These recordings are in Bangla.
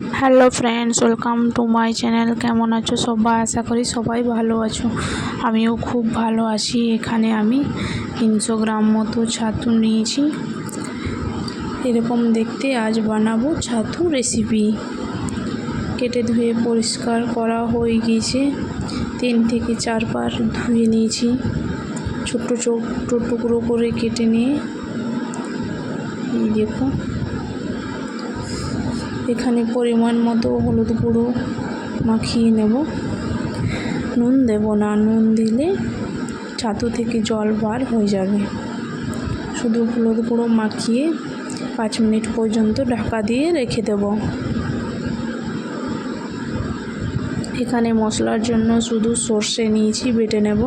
Hello friends welcome to my channel কেমন আছো সবাই? আশা করি সবাই ভালো আছো। আমিও খুব ভালো আছি। এখানে আমি তিনশো গ্রাম মতো ছাতু নিয়েছি। এরকম দেখতে আজ বানাবো ছাতু রেসিপি কেটে ধুয়ে পরিষ্কার করা হয়ে গিয়েছে। তিন থেকে চারবার ধুয়ে নিয়েছি। ছোট্ট ছোট্ট টুকরো করে কেটে নিয়ে। দেখো। এখানে পরিমাণ মতো হলুদ গুঁড়ো মাখিয়ে নেব। নুন দেব না, নুন দিলে ছাতু থেকে জল বার হয়ে যাবে। শুধু হলুদ গুঁড়ো মাখিয়ে পাঁচ মিনিট পর্যন্ত ঢাকা দিয়ে রেখে দেব। এখানে মশলার জন্য শুধু সর্ষে নিয়েছি, বেটে নেব।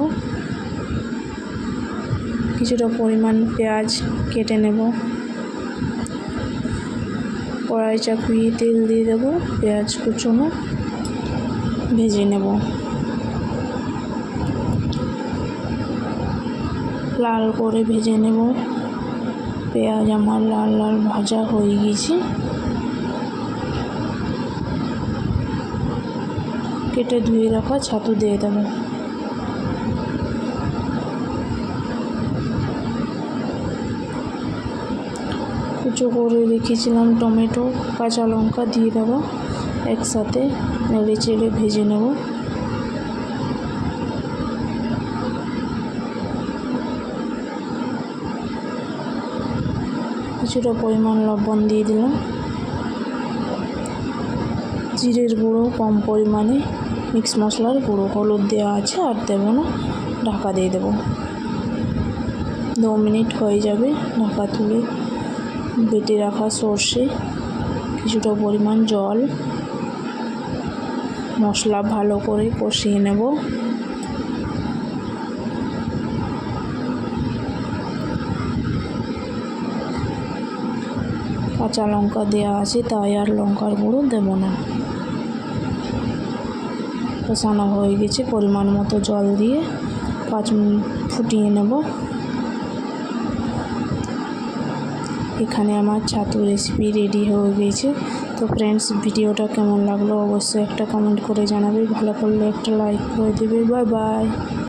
কিছুটা পরিমাণ পেঁয়াজ কেটে নেব। কড়াই চাপিয়ে তেল দিয়ে দেবো, পেঁয়াজ কুচোনো, ভেজে নেব। লাল করে ভেজে নেব। পেঁয়াজ আমার লাল লাল ভাজা হয়ে গেছে। কেটে ধুয়ে রাখা ছাতু দিয়ে দেবো। কুচো করে রেখেছিলাম টমেটো, কাঁচা লঙ্কা দিয়ে দেবো। একসাথে নেড়ে চেড়ে ভেজে নেব। কিছুটা পরিমাণ লবণ দিয়ে দিলাম। জিরের গুঁড়ো কম পরিমাণে, মিক্স মশলার গুঁড়ো, হলুদ দেওয়া আছে আর দেবো না, ঢাকা দিয়ে দেবো। দু মিনিট হয়ে যাবে, ঢাকা তুলে বেটে রাখা সর্ষে, কিছুটা পরিমাণ জল, মশলা ভালো করে কষিয়ে নেব। কাঁচা লঙ্কা দেওয়া আছে, তাই আর লঙ্কার গুঁড়ো দেব না। কষানো হয়ে গেছে, পরিমাণ মতো জল দিয়ে পাঁচ মিনিট ফুটিয়ে নেব। এখানে আমার ছাতু রেসিপি রেডি হয়ে গেছে তো ফ্রেন্ডস ভিডিওটা কেমন লাগল অবশ্যই একটা কমেন্ট করে জানাবে। ভালো করলে একটা লাইক করে দেবে। Bye bye